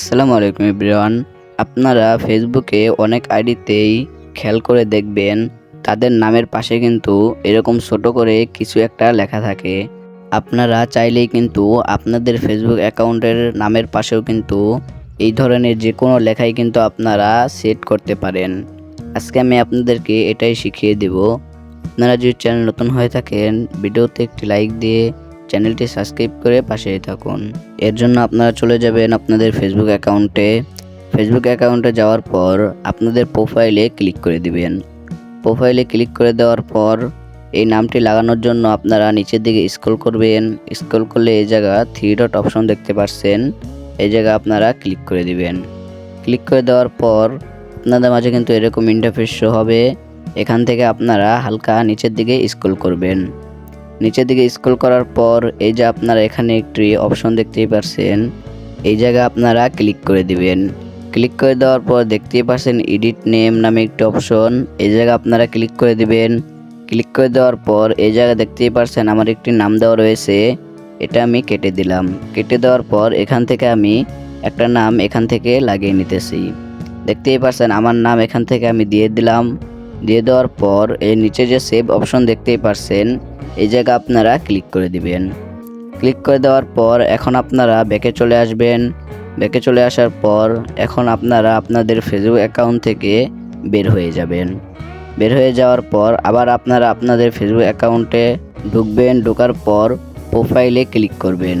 আসসালামু আলাইকুম ইব্রান আপনারা ফেসবুকে অনেক আইডিতেই খেয়াল করে দেখবেন, তাদের নামের পাশে কিন্তু এরকম ছোট করে কিছু একটা লেখা থাকে। আপনারা চাইলেই কিন্তু আপনাদের ফেসবুক অ্যাকাউন্টের নামের পাশেও কিন্তু এই ধরনের যে কোনো লেখাই কিন্তু আপনারা সেট করতে পারেন। আজকে আমি আপনাদেরকে এটাই শিখিয়ে দেব। আপনারা যদি চ্যানেল নতুন হয়ে থাকেন, ভিডিওতে একটি লাইক দিয়ে চ্যানেলটি সাবস্ক্রাইব করে পাশেই থাকুন। এর জন্য আপনারা চলে যাবেন আপনাদের ফেসবুক অ্যাকাউন্টে। ফেসবুক অ্যাকাউন্টে যাওয়ার পর আপনাদের প্রোফাইলে ক্লিক করে দিবেন। প্রোফাইলে ক্লিক করে দেওয়ার পর এই নামটি লাগানোর জন্য আপনারা নিচের দিকে স্ক্রল করবেন। স্ক্রল করলে এই জায়গা থ্রি ডট অপশন দেখতে পাচ্ছেন এই জায়গা আপনারা ক্লিক করে দিবেন। ক্লিক করে দেওয়ার পর আপনাদের মাঝে কিন্তু এরকম ইন্টারফেস হবে। এখান থেকে আপনারা হালকা নিচের দিকে স্ক্রল করবেন। নিচের দিকে স্ক্রল করার পর এই যে আপনারা এখানে একটি অপশন দেখতেই পারছেন, এই জায়গায় আপনারা ক্লিক করে দিবেন। ক্লিক করে দেওয়ার পর দেখতেই পাচ্ছেন এডিট নেম নামে একটি অপশন এই জায়গায় আপনারা ক্লিক করে দিবেন। ক্লিক করে দেওয়ার পর এই জায়গায় দেখতেই পারছেন আমার একটি নাম দেওয়া রয়েছে, এটা আমি কেটে দিলাম। কেটে দেওয়ার পর এখান থেকে আমি একটা নাম এখান থেকে লাগিয়ে নিতেছি। দেখতেই পারছেন আমার নাম এখান থেকে আমি দিয়ে দিলাম। দিয়ে দেওয়ার পর এর নিচে যে সেভ অপশন দেখতেই পারছেন এই জায়গা আপনারা ক্লিক করে দিবেন। ক্লিক করে দেওয়ার পর এখন আপনারা ব্যাকে চলে আসবেন। ব্যাকে চলে আসার পর এখন আপনারা আপনাদের ফেসবুক অ্যাকাউন্ট থেকে বের হয়ে যাবেন। বের হয়ে যাওয়ার পর আবার আপনারা আপনাদের ফেসবুক অ্যাকাউন্টে ঢুকবেন। ঢোকার পর প্রোফাইলে ক্লিক করবেন।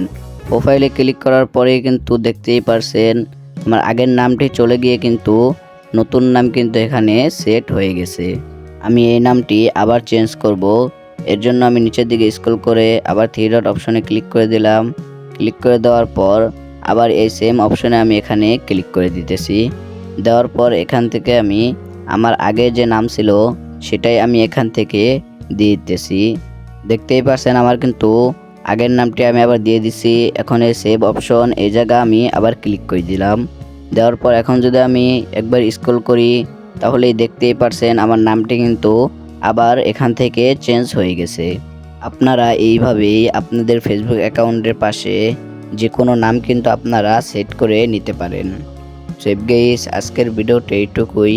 প্রোফাইলে ক্লিক করার পরেই কিন্তু দেখতেই পারছেন, আমার আগের নামটি চলে গিয়ে কিন্তু নতুন নাম কিন্তু এখানে সেট হয়ে গেছে। আমি এই নামটি আবার চেঞ্জ করব। এর জন্য আমি নিচের দিকে স্ক্রল করে আবার থ্রি ডট অপশনে ক্লিক করে দিলাম। ক্লিক করে দেওয়ার পর আবার এই সেম অপশনে আমি এখানে ক্লিক করে দিতেছি। দেওয়ার পর এখান থেকে আমি আমার আগে যে নাম ছিল সেটাই আমি এখান থেকে দিয়ে দিতেছি। দেখতেই পারছেন আমার কিন্তু আগের নামটি আমি আবার দিয়ে দিছি। এখন এই সেভ অপশন এই জায়গা আমি আবার ক্লিক করে দিলাম। দেওয়ার পর এখন যদি আমি একবার স্ক্রল করি তাহলেই দেখতেই পারছেন আমার নামটি কিন্তু আবার এখান থেকে চেঞ্জ হয়ে গেছে। আপনারা এইভাবেই আপনাদের ফেসবুক অ্যাকাউন্টের পাশে যে কোনো নাম কিন্তু আপনারা সেট করে নিতে পারেন। সেভ গেইস আজকের ভিডিওটা এইটুকুই।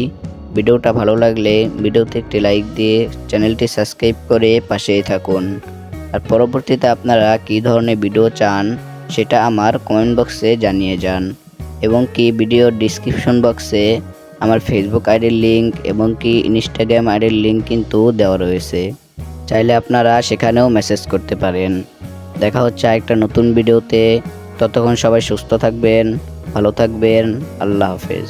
ভিডিওটা ভালো লাগলে ভিডিওতে একটি লাইক দিয়ে চ্যানেলটি সাবস্ক্রাইব করে পাশেই থাকুন। আর পরবর্তীতে আপনারা কী ধরনের ভিডিও চান সেটা আমার কমেন্ট বক্সে জানিয়ে যান। এবং কি ভিডিও ডিসক্রিপশন বক্সে আমার ফেসবুক আইডির লিঙ্ক এবং কি ইনস্টাগ্রাম আইডির লিঙ্ক কিন্তু দেওয়া রয়েছে। চাইলে আপনারা সেখানেও মেসেজ করতে পারেন। দেখা হচ্ছে একটা নতুন ভিডিওতে ততক্ষণ সবাই সুস্থ থাকবেন, ভালো থাকবেন। আল্লাহ হাফেজ।